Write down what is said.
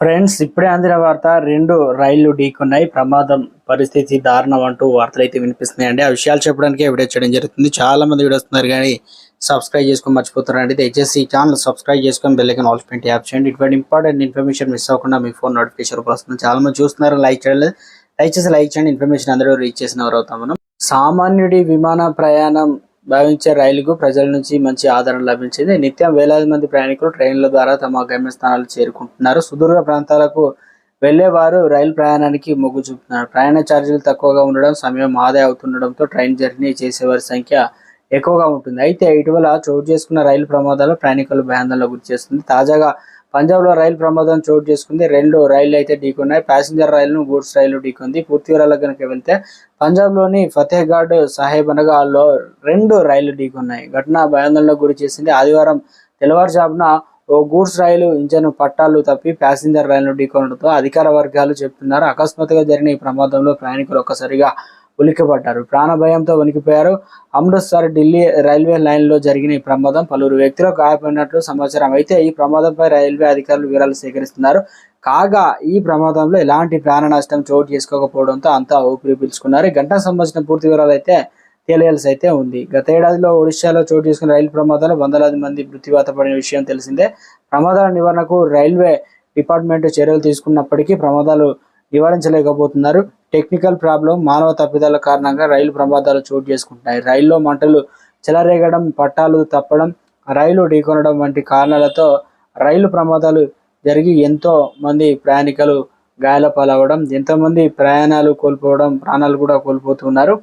Friends ఇప్పుడే అందిన వార్త రెండు రైళ్ళు ఢీకున్నాయి. ప్రమాదం పరిస్థితి దారుణం అంటూ వార్తలు అయితే వినిపిస్తున్నాయండి. ఆ విషయాలు చెప్పడానికి వీడియో చేయడం జరుగుతుంది. చాలా మంది వీడియో వస్తున్నారు కానీ సబ్స్క్రైబ్ చేసుకొని మర్చిపోతున్నారండి దయచేసి ఈ ఛానల్ సబ్స్క్రైబ్ చేసుకొని bell icon all paint app చేయండి. ఇటువంటి ఇంపార్టెంట్ ఇన్ఫర్మేషన్ మిస్ అవ్వకుండా మీ ఫోన్ నోటిఫికేషన్ వస్తుంది. చాలా మంది చూస్తున్నారు. లైక్ చేయలేదు దయచేసి లైక్ చేయండి. ఇన్ఫర్మేషన్ అందరూ రీచ్ చేసిన వారు అవుతాం మనం. సామాన్యుడి విమాన ప్రయాణం భావించే రైలుకు ప్రజల నుంచి మంచి ఆదరణ లభించింది. నిత్యం వేలాది మంది ప్రయాణికులు ట్రైన్ల ద్వారా తమ గమ్యస్థానాలు చేరుకుంటున్నారు. సుదూర ప్రాంతాలకు వెళ్ళేవారు రైలు ప్రయాణానికి మొగ్గు చూపుతున్నారు. ప్రయాణ ఛార్జీలు తక్కువగా ఉండడం సమయం ఆదా అవుతుండడంతో ట్రైన్ జర్నీ చేసేవారి సంఖ్య ఎక్కువగా ఉంటుంది. అయితే ఇటీవల చోటు చేసుకున్న రైలు ప్రమాదాలు ప్రయాణికులు భయాందోళన గురి చేస్తుంది తాజాగా పంజాబ్లో రైలు ప్రమాదం చోటు చేసుకుంది. రెండు రైళ్ళు అయితే ఢీకొన్నాయి. ప్యాసింజర్ రైలును గూడ్స్ రైలు ఢీకొంది. పూర్తి వివరాలకు కనుక వెళ్తే పంజాబ్లోని ఫతేహ్గఢ్ సాహెబ్ అనగాల్లో రెండు రైళ్ళు ఢీకొన్నాయి. ఘటన భయాందోళనకు గురి చేసింది. ఆదివారం తెల్లవారుజామున ఓ గూడ్స్ రైలు ఇంజన్ పట్టాలు తప్పి ప్యాసింజర్ రైలును ఢీకొనడంతో అధికార వర్గాలు చెప్తున్నారు. అకస్మాత్తుగా జరిగిన ఈ ప్రమాదంలో ప్రయాణికులు ఒక్కసారిగా ఉలిక్కిపడ్డారు. ప్రాణ భయంతో వణికిపోయారు అమృత్సర్ ఢిల్లీ రైల్వే లైన్లో జరిగిన ఈ ప్రమాదం పలువురు వ్యక్తులు గాయపడినట్లు సమాచారం అయితే ఈ ప్రమాదంపై రైల్వే అధికారులు వివరాలు సేకరిస్తున్నారు. కాగా ఈ ప్రమాదంలో ఎలాంటి ప్రాణ నష్టం చోటు చేసుకోకపోవడంతో అంతా ఊపిరి పీల్చుకున్నారు. ఈ గంటకు సంబంధించిన పూర్తి వివరాలు అయితే తెలియాల్సి అయితే ఉంది. గత ఏడాదిలో ఒడిశాలో చోటు చేసుకున్న రైలు ప్రమాదాలు వందలాది మంది మృత్యువాత పడిన విషయం తెలిసిందే. ప్రమాదాల నివారణకు రైల్వే డిపార్ట్మెంట్ చర్యలు తీసుకున్నప్పటికీ ప్రమాదాలు నివారించలేకపోతున్నారు. టెక్నికల్ ప్రాబ్లం మానవ తప్పిదాల కారణంగా రైలు ప్రమాదాలు చోటు చేసుకుంటున్నాయి. రైల్లో మంటలు చెలరేగడం పట్టాలు తప్పడం రైలు ఢీకొనడం వంటి కారణాలతో రైలు ప్రమాదాలు జరిగి ఎంతో మంది ప్రయాణికులు గాయాల పాలవడం ఎంతోమంది ప్రయాణాలు కోల్పోవడం ప్రాణాలు కూడా కోల్పోతున్నారు.